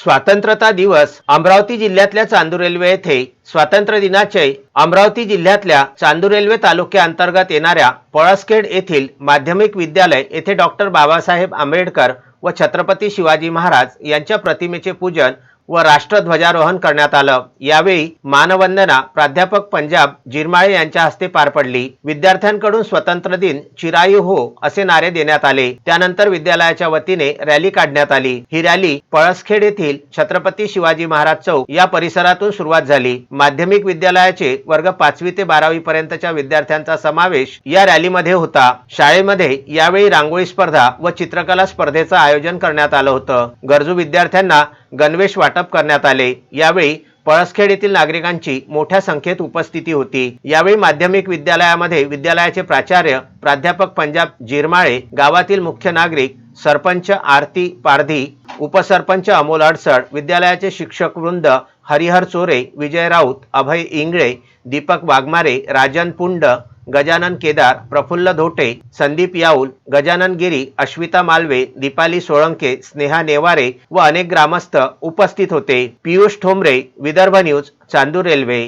स्वातंत्र्यता दिवस अमरावती जिल्ह्यातल्या चांदूर रेल्वे येथे स्वातंत्र्य दिनाचे अमरावती जिल्ह्यातल्या चांदूर रेल्वे तालुक्याअंतर्गत येणाऱ्या पळसखेड येथील माध्यमिक विद्यालय येथे डॉक्टर बाबासाहेब आंबेडकर व छत्रपती शिवाजी महाराज यांच्या प्रतिमेचे पूजन व राष्ट्रध्वजारोहण करण्यात आलं. यावेळी मानवंदना प्राध्यापक पंजाब जिरमाळे यांच्या हस्ते पार पडली. विद्यार्थ्यांकडून स्वतंत्र दिन चिरायू हो असे नारे देण्यात आले. त्यानंतर विद्यालयाच्या वतीने रॅली काढण्यात आली. ही रॅली पळसखेड येथील छत्रपती शिवाजी महाराज चौक या परिसरातून सुरुवात झाली. माध्यमिक विद्यालयाचे वर्ग पाचवी ते बारावी पर्यंतच्या विद्यार्थ्यांचा समावेश या रॅलीमध्ये होता. शाळेमध्ये यावेळी रांगोळी स्पर्धा व चित्रकला स्पर्धेचं आयोजन करण्यात आलं होतं. गरजू विद्यार्थ्यांना गणवेश वाटप करण्यात आले. यावेळी पळसखेड येथील नागरिकांची मोठ्या संख्येत उपस्थिती होती. यावेळी माध्यमिक विद्यालयामध्ये विद्यालयाचे प्राचार्य प्राध्यापक पंजाब जिरमाळे गावातील मुख्य नागरिक सरपंच आरती पारधी उपसरपंच अमोल अडसड विद्यालयाचे शिक्षक वृंद हरिहर चोरे विजय राऊत अभय इंगळे दीपक वाघमारे राजन पुंड गजानन केदार प्रफुल्ल धोटे संदीप याऊल गजानन गिरी अश्विता मालवे दीपाली सोळंके स्नेहा नेवारे व अनेक ग्रामस्थ उपस्थित होते. Piyush Thombare Vidarbha news Chandur Railway.